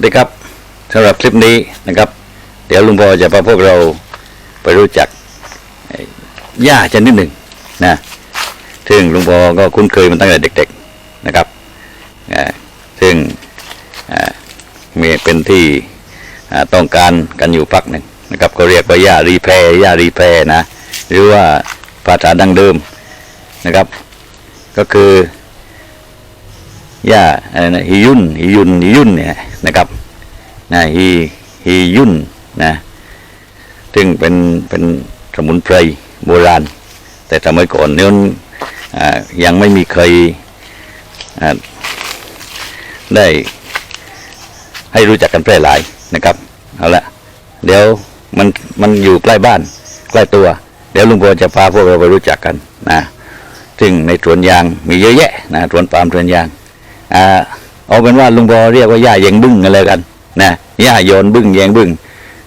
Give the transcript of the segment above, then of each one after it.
วัสดีครับสำหรับคลิปนี้นะครับ เดี๋ยวลุงพอจะพาพวกเราไปรู้จักหญ้าชนิดหนึ่งนะซึ่งลุงพอก็คุ้นเคยมันตั้งแต่เด็ก ๆนะครับซึ่งมีเป็นที่ต้องการกันอยู่พักหนึ่งนะครับเขาเรียกว่าหญ้ารีแพรหญ้ารีแพรนะ หรือว่าภาษาดั้งเดิมนะครับ ก็คือ หญ้าอะไรนะฮิยุนฮิยุนฮิยุนเนี่ยนะครับนะฮิฮิยุนนะซึ่งเป็นเป็นสมุนไพรโบราณ แต่สมัยก่อนเนี่ยยังไม่มีใครได้ให้รู้จักกันแพร่หลายนะครับเอาละเดี๋ยวมันมันอยู่ใกล้บ้านใกล้ตัว เดี๋ยวลุงพลจะพาพวกเราไปรู้จักกันนะซึ่งในสวนยางมีเยอะแยะนะสวนปาล์มสวนยาง อ่าเอาเป็นว่าลุงบอเรียกว่าหญ้าแยงบึ้งกันเลยกันนะหญ้าโยนบึ้งแยงบึ้ง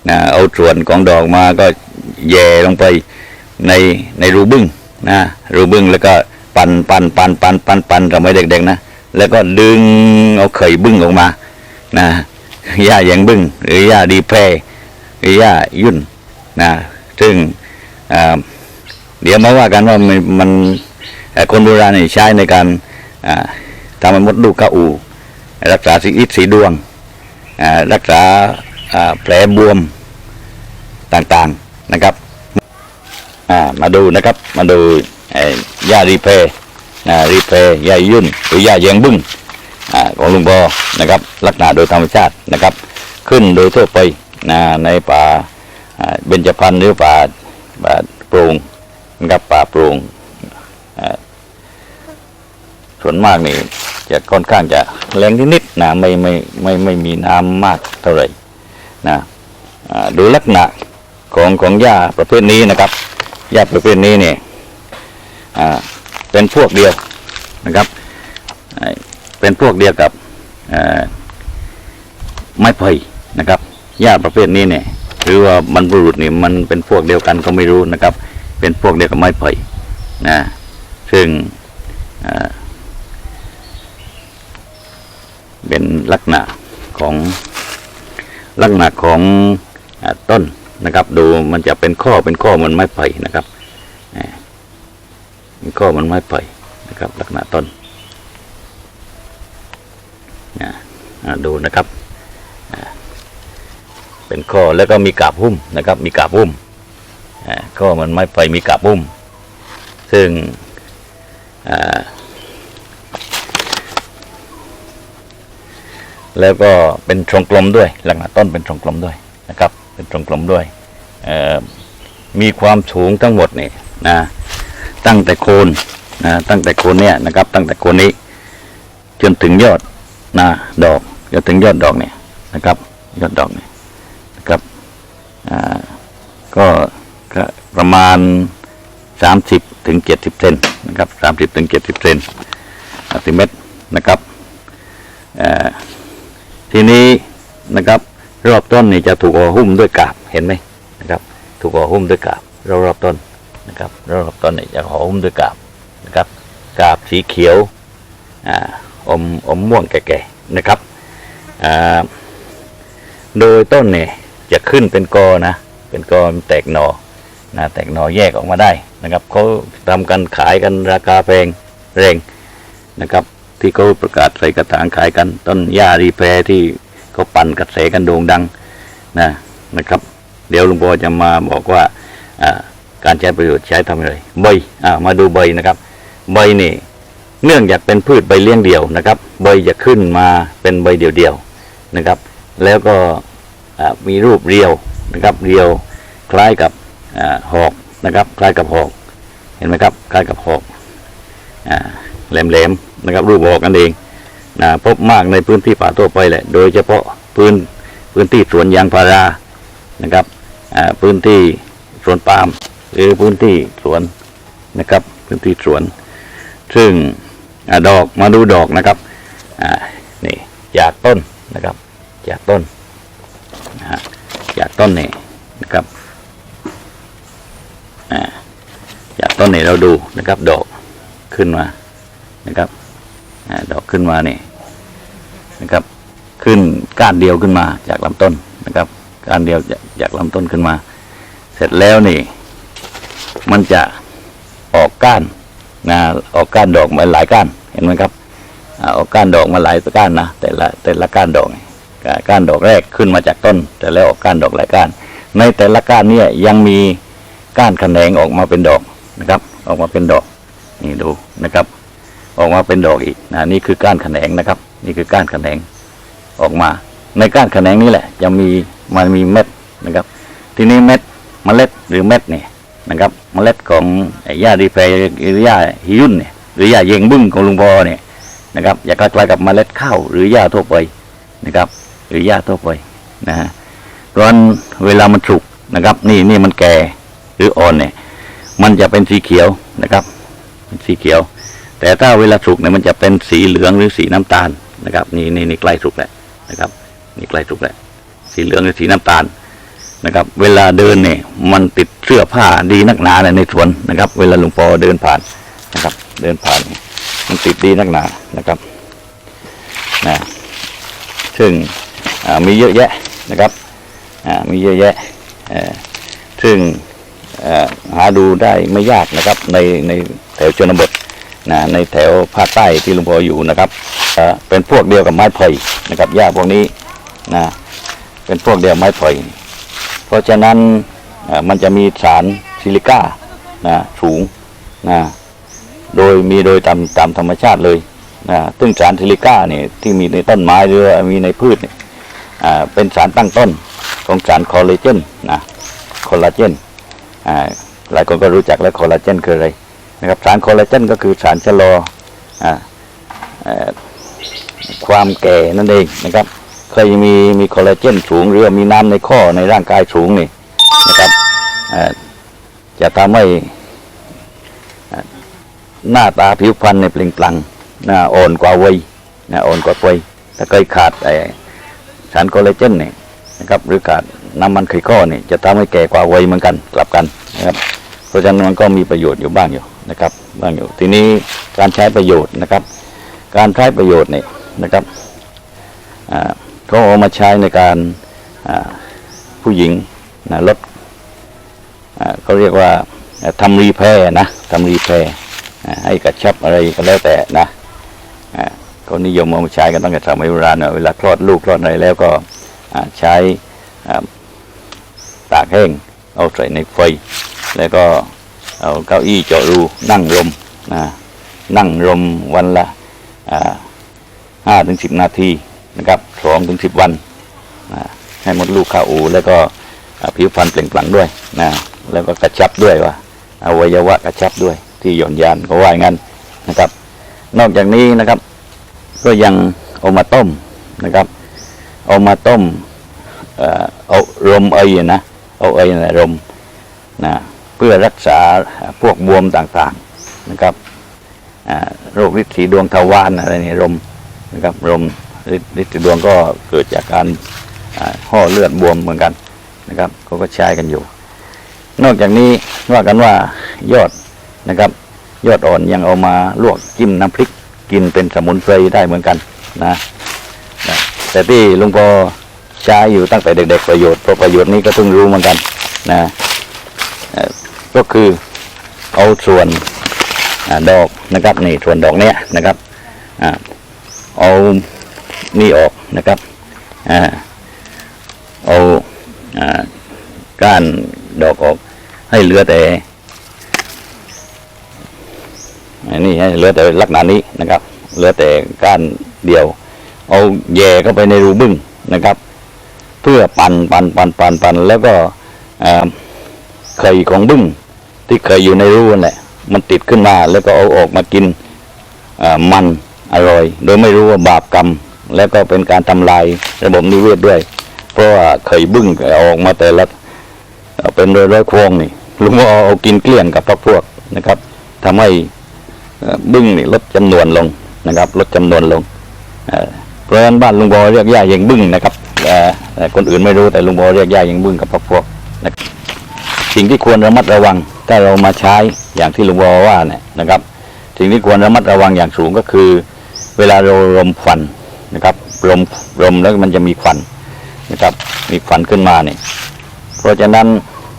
นะเอาส่วนของดอกมาก็แย่ลงไปในในรูบึ้งนะรูบึ้งแล้วก็ปันปันปันปันปันปันสมัยเด็กๆนะแล้วก็ดึงเอาไข่บึ้งออกมานะหญ้าแยงบึ้งหรือหญ้าดีแพรหรือหญ้ายุ่นนะซึ่งเดี๋ยวมาว่ากันว่ามันคนโบราณใช้ในการ ทำให้มดลูกเข้าอู รักษาสีอิดสีดวง รักษาแผลบวมต่างๆนะครับมาดูนะครับ มาดูยารีเพย์รีเพย์ยายุ่นหรือยาแยงบึ้งอของลุงบอนะครับลักษณะโดยธรรมชาตินะครับ ขึ้นโดยทั่วไปนะในป่าอ่าเบญจพรรณหรือป่าป่าโปร่งนะครับป่าโปร่งส่วนมากนี่ จะค่อนข้างจะแรงนิดๆนะไม่ไม่ไม่ไม่มีน้ำมากเท่าไหร่นะดูลักษณะของของหญ้าประเภทนี้นะครับหญ้าประเภทนี้เนี่ยเป็นพวกเดียวนะครับ เป็นพวกเดียวกับไม้ไผ่นะครับหญ้าประเภทนี้เนี่ยหรือว่าบรรพบุรุษนี่มันเป็นพวกเดียวกันก็ไม่รู้นะครับ เป็นพวกเดียวกับไม้ไผ่นะซึ่งอ่า เป็น ลักษณะของลักษณะของอต้นนะครับ ดูมันจะเป็นข้อเป็นข้อเหมันไม้ไผ่นะครับอ่าเป็นข้อเหมันไม้ไผ่นะครับ ลักษณะต้นดูนะครับเป็นข้อแล้วก็มีกาบหุ้มนะครับ มีกาบหุ้มอ่าข้อมันไม้ไผ่มีกาบหุ้ม ซึ่งอ่า แล้วก็เป็นทรงกลมด้วยลักษณะต้นเป็นทรงกลมด้วยนะครับ เป็นทรงกลมด้วยมีความสูงทั้งหมดนี่นะตั้งแต่โคนนะตั้งแต่โคนเนี่ยนะครับ ตั้งแต่โคนนี้ จนถึงยอดนะดอกจนถึงยอดดอกเนี่ยนะครับ ยอดดอกเนี่ยนะครับอ่าก็ก็ประมาณสามสิบถึงเจ็ดสิบเซนนะครับสามสิบถึงเจ็ดสิบเซนเซนติเมตรนะครับอ่อ ทีนี้นะครับ รอบต้นนี่จะถูกห่อหุ้มด้วยกาบเห็นไหมนะครับ ถูกห่อหุ้มด้วยกาบรอบรอบต้นนะครับรอบรอบต้นนี่จะห่อหุ้มด้วยกาบนะครับกาบสีเขียวอ่าอมอมม่วงแก่ๆนะครับอ่าโดยต้นเนี่ยจะขึ้นเป็นกอนะ เป็นกอแตกหนอนะแตกหนอแยกออกมาได้นะครับเขาทำกันขายกันราคาแพงแรงนะครับ ที่เขาประกาศใส่กระถางขายกัน ต้นหญ้ารีแพรที่เขาปั่นกระแสกันโด่งดังนะนะครับ เดี๋ยวหลุงพ่อจะมาบอกว่าการใช้ประโยชน์ใช้ทำอะไรใบมาดูใบนะครับ ใบนี่เนื่องจากเป็นพืชใบเลี้ยงเดี่ยวนะครับ ใบจะขึ้นมาเป็นใบเดี่ยวๆนะครับ แล้วก็มีรูปเรียวนะครับเรียวคล้ายกับอหอกนะครับ คล้ายกับหอก เห็นไหมครับ คล้ายกับหอกอแหลมๆ นะครับรูปหอกกันเองนะพบมากในพื้นที่ป่าทั่วไปแหละ โดยเฉพาะพื้นพื้นที่สวนยางพารานะครับพื้นที่สวนปาล์มหรือพื้นที่สวนนะครับ พื้นที่สวน ซึ่งอดอกมาดูดอกนะครับนี่จากต้นนะครับ จากต้นจากต้นนี่นะครับจากต้นนี่เราดูนะครับ ดอกขึ้นมานะครับ ดอกขึ้นมานี่นะครับ ขึ้นก้านเดียวขึ้นมาจากลำต้นนะครับ ก้านเดียวจากจากลำต้นขึ้นมา เสร็จแล้วนี่ มันจะออกก้านนะออกก้านดอกมาหลายก้านเห็นไหมครับออกก้านดอกมาหลายก้านนะแต่ละแต่ละก้านดอกก้าก้านดอกแรกขึ้นมาจากต้น แต่แล้วออกก้านดอกหลายก้าน ในแต่ละก้านเนี่ยยังมีก้านแขนงออกมาเป็นดอกนะครับ ออกมาเป็นดอกนี่ดูนะครับ ออกมาเป็นดอกอีกนะนี่คือก้านแขนงนะครับ นี่คือก้านแขนงออกมา ในก้านแขนงนี้แหละจะมีมันมีเม็ดนะครับ ทีนี้เม็ดเมล็ดหรือเม็ดเนี่ยนะครับเมล็ดของหญ้าดีแพรหรือหญ้าฮิยุนเนี่ยหรือหญ้าเยงบึ้งของลุงพอเนี่ยนะครับอย่าคล้ายๆกับเมล็ดข้าวหรือหญ้าทั่วไปนะครับ หรือหญ้าทั่วไปนะฮะเพราะนั้นเวลามันสุกนะครับ นี่นี่มันแก่หรืออ่อนเนี่ย มันจะเป็นสีเขียวนะครับ เป็นสีเขียว แต่ถ้าเวลาสุกเนี่ยมันจะเป็นสีเหลืองหรือสีน้ำตาลนะครับ นี่นี่นี่ใกล้สุกแล้วนะครับ นี่ใกล้สุกแล้วสีเหลืองหรือสีน้ำตาลนะครับ เวลาเดินเนี่ย มันติดเสื้อผ้าดีนักหนาเลยในสวนนะครับ เวลาหลวงพ่อเดินผ่านนะครับ เดินผ่าน มันติดดีนักหนานะครับนะซึ่งมีเยอะแยะนะครับอ่ามีเยอะแยะเอ่อซึ่งหาดูได้ไม่ยากนะครับ ในในแถวชนบท นะในแถวภาคใต้ที่ลวงพ่ออยู่นะครับเป็นพวกเดียวกับไม้ไผ่นะครับหญ้าพวกนี้นะเป็นพวกเดียวไม้ไผ่เพราะฉะนั้นมันจะมีสารซิลิก้านะสูงนะโดยมีโดยตามตามธรรมชาติเลยนะซึ่งสารซิลิก้าเนี่ยที่มีในต้นไม้หรือมีในพืชเนี่ยอ่าเป็นสารตั้งต้นของสารคอลลาเจนนะคอลลาเจนอ่าหลายคนก็รู้จักแล้วคอลลาเจนคืออะไร นะครับสารคอลลาเจนก็คือสารชะลอออความแก่นั่นเองนะครับเคยมีมีคอลลาเจนสูงหรือมีน้ำในข้อในร่างกายสูงนี่นะครับจะทำให้หน้าตาผิวพรรณในยเปล่งปลั่งหน้าอ่อนกว่าวัยนะอ่อนกว่าวัยถ้าเคยขาดสารคอลลาเจนเนี่ยนะครับ หรือขาดน้ำมันไขข้อนี่จะทำให้แก่กว่าวัยเหมือนกันกลับกันนะครับ เพราะฉะนั้นมันก็มีประโยชน์อยู่บ้างอยู่ นะครับบ้างอยู่ทีนี้การใช้ประโยชน์นะครับ การใช้ประโยชน์เนี่ยนะครับเขาเอามาใช้ในการผู้หญิงนะลดเขาเรียกว่าอ่าทำรีแพร์นะทำรีแพร์ให้กระชับอะไรก็แล้วแต่นะเขานิยมเอามาใช้กันตั้งแต่สมัยโบราณเวลาคลอดลูกคลอดอะไรแล้วก็ใช้ตากแห้งเอาใส่ในไฟแล้วก็ เอาเก้าอี้เจาะรูนั่งลมนะนั่งลมวันละห้าถึงสิบนาทีนะครับสองถึงสิบวันนะให้มดลูกเข้าอูแล้วก็ผิวพรรณเปล่งปลั่งด้วยนะแล้วก็กระชับด้วยว่าอวัยวะกระชับด้วย ที่หย่อนยานเขาว่าอย่างนั้นนะครับ นอกจากนี้นะครับ ก็ยังเอามาต้มนะครับ เอามาต้มเอารมเอยนะเอาเอยนะรมนะ พื่อรักษาพวกบวมต่างๆนะครับโรคฤทธิ์สีดวงทวารอะไรนี่รมนะครับรมฤทธิ์สีดวงก็เกิดจากการห่อเลือดบวมเหมือนกันนะครับเขาก็ใช้กันอยู่ นอกจากนี้ว่ากันว่ายอดนะครับ ยอดอ่อนยังเอามาลวกจิ้มน้ำพริกกินเป็นสมุนไพรได้เหมือนกันนะนะแต่ที่ลุงพอใช้อยู่ตั้งแต่เด็ก ๆ ประโยชน์เพราะประโยชน์นี้ก็เพิ่งรู้เหมือนกันนะ ก็คือเอาส่วนอดอกนะครับนี่ส่วนดอกเนี้ยนะครับอเอานี่ออกนะครับเอาก้านดอกออกให้เหลือแต่อันนี้ให้เหลือแต่ลักษณะนี้นะครับ เหลือแต่ก้านเดียว เอาแย่เข้าไปในรูบึ้งนะครับ เพื่อปั่นปั่นปั่นปั่นปั่นแล้วก็อ ไข่ของบึ้งที่เคยอยู่ในรูนั่นแหละมันติดขึ้นมาแล้วก็เอาออกมากินมันอร่อย โดยไม่รู้ว่าบาปกรรม แล้วก็เป็นการทำลายระบบนิเวศด้วย เพราะว่าไข่บึ้งออกมาแต่ละเป็นร้อยร้อยๆครงนี่ลุงว่าเอาเอากินเกลี้ยงกับพวกพวกนะครับทำให้บึ้งนี่ลดจำนวนลงนะครับ ลดจำนวนลงเพราะฉะนั้นบ้านลุงบอเรียกย่าเยงบึ้งนะครับคนอื่นไม่รู้แต่ลุงบอเรียกย่าเยงบึ้งกับพวกพวก สิ่งที่ควรระมัดระวังถ้าเรามาใช้อย่างที่ลุงบอว่าเนี่ยนะครับ สิ่งที่ควรระมัดระวังอย่างสูงก็คือ เวลาเราลมฟันนะครับรมรมแล้วมันจะมีควันนะครับ มีควันขึ้นมาเนี่ยเพราะฉะนั้น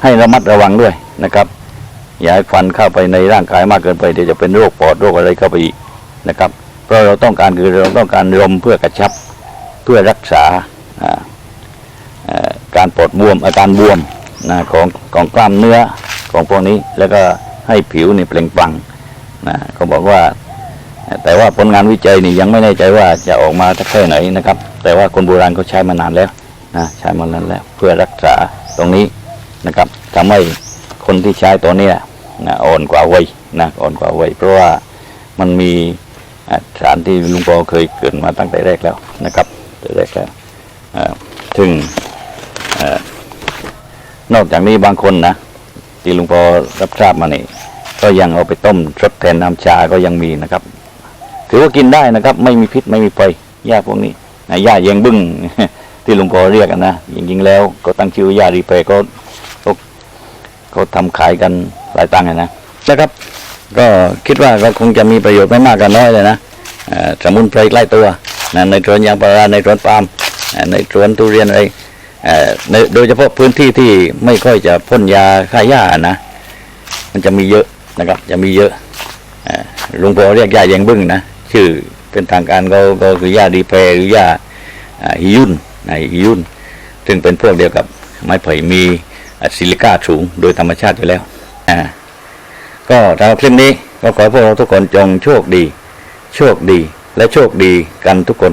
ให้ระมัดระวังด้วยนะครับอย่าให้ควันเข้าไปในร่างกายมากเกินไปเดี๋ยวจะเป็นโรคปอดโรคอะไรเข้าไปอีกนะครับ เพราะเราต้องการคือเราต้องการลมเพื่อกระชับเพื่อรักษาการปวดบวมอาการบวม นะของของกล้ามเนื้อของพวกนี้ แล้วก็ให้ผิวนี่เปล่งปลั่งนะเขาบอกว่า แต่ว่าผลงานวิจัยนี่ยังไม่แน่ใจว่าจะออกมาแค่ไหนนะครับ แต่ว่าคนโบราณเขาใช้มานานแล้วนะใช้มานานแล้ว เพื่อรักษาตรงนี้นะครับทำให้คนที่ใช้ตัวเนี้ยนะอ่อนกว่าวัยนะอ่อนกว่าวัยเพราะว่ามันมีสารที่ลุงปอเคยเกิดมาตั้งแต่แรกแล้วนะครับแต่แรกแล้วอ่ถึง นอกจากนี้บางคนนะที่ลุงปอรับทราบมานี่ก็ยังเอาไปต้มทดแทนน้ำชาก็ยังมีนะครับ ถือว่ากินได้นะครับ ไม่มีพิษไม่มีไฟหญ้าพวกนี้นะหญ้าเยงบึ้งที่หลวงพอเรียกนะจริงๆแล้ว ก็ตั้งชื่อว่าหญ้ารีเพย์ก็ก็เขาทำขายกันหลายตังค์นะนะครับ ก็คิดว่าก็คงจะมีประโยชน์ไม่มากก็น้อยเลยนะสมุนไพรใกล้ตัวนะในสวนยางพาราในสวนปาล์มในสวนทุเรียนอะไร โดยเฉพาะพื้นที่ที่ไม่ค่อยจะพ่นยาฆ่าหญ้านะ มันจะมีเยอะนะครับ จะมีเยอะหลุงพ่อเรียกหญ้าแยงบึ้งนะชื่อเป็นทางการก็ก็คือหญ้าดีเพรหรือหญ้าฮิยุนนะฮิยุนซึ่งเป็นพวกเดียวกับไม้ไผ่มีซิลิก้าสูงโดยธรรมชาติอยู่แล้วอ่าก็สำหรับคลิปนี้ก็ขอให้พวกเราทุกคนจงโชคดี โชคดีและโชคดีกันทุกคน